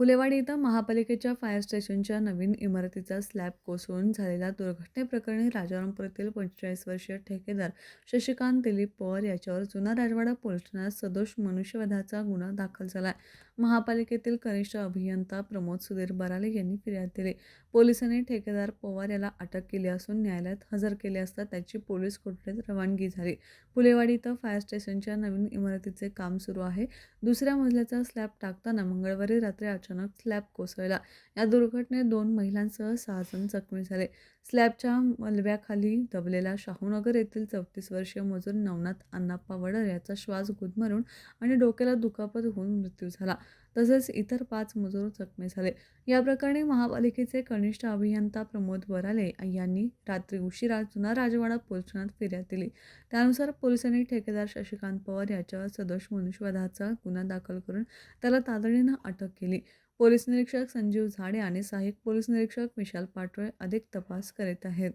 फुलेवाडी इथं महापालिकेच्या फायर स्टेशनच्या नवीन इमारतीचा स्लॅब कोसळून झालेल्या दुर्घटनेप्रकरणी राजारामपूर येथील पंचेचाळीस वर्षीय ठेकेदार शशिकांत दिलीप पवार याच्यावर जुना राजवाडा पोलीस ठाण्यात सदोष मनुष्यवधाचा गुन्हा दाखल झाला आहे महापालिकेतील कनिष्ठ अभियंता प्रमोद सुधीर बराले यांनी फिर्याद दिली. पोलिसांनी ठेकेदार पवार याला अटक केली असून न्यायालयात हजर केले असता त्याची पोलीस कोठडीत रवानगी झाली. फुलेवाडी इथं फायर स्टेशनच्या नवीन इमारतीचे काम सुरू आहे. दुसऱ्या मजल्याचा स्लॅब टाकताना मंगळवारी रात्री अचानक स्लॅब कोसळला. या दुर्घटनेत दोन महिलांसह सहा जण जखमी झाले. स्लॅबच्या मलब्याखाली दबलेला शाहूनगर येथील चौतीस वर्षीय मजूर नवनाथ अण्णाप्पा वडर याचा श्वास गुदमरून आणि डोक्याला दुखापत होऊन मृत्यू झाला. तसेच इतर पाच मजूर जखमी झाले. या प्रकरणी महापालिकेचे कनिष्ठ अभियंता प्रमोद वराले यांनी रात्री उशिरा जुना राजवाडा पोलीस ठाण्यात फिर्याद दिली. त्यानुसार पोलिसांनी ठेकेदार शशिकांत पवार याच्यावर सदोष मनुष्यवधाचा गुन्हा दाखल करून त्याला तातडीनं अटक केली. पोलीस निरीक्षक संजीव झाडे आणि सहाय्यक पोलीस निरीक्षक विशाल पाटोळे अधिक तपास करीत आहेत.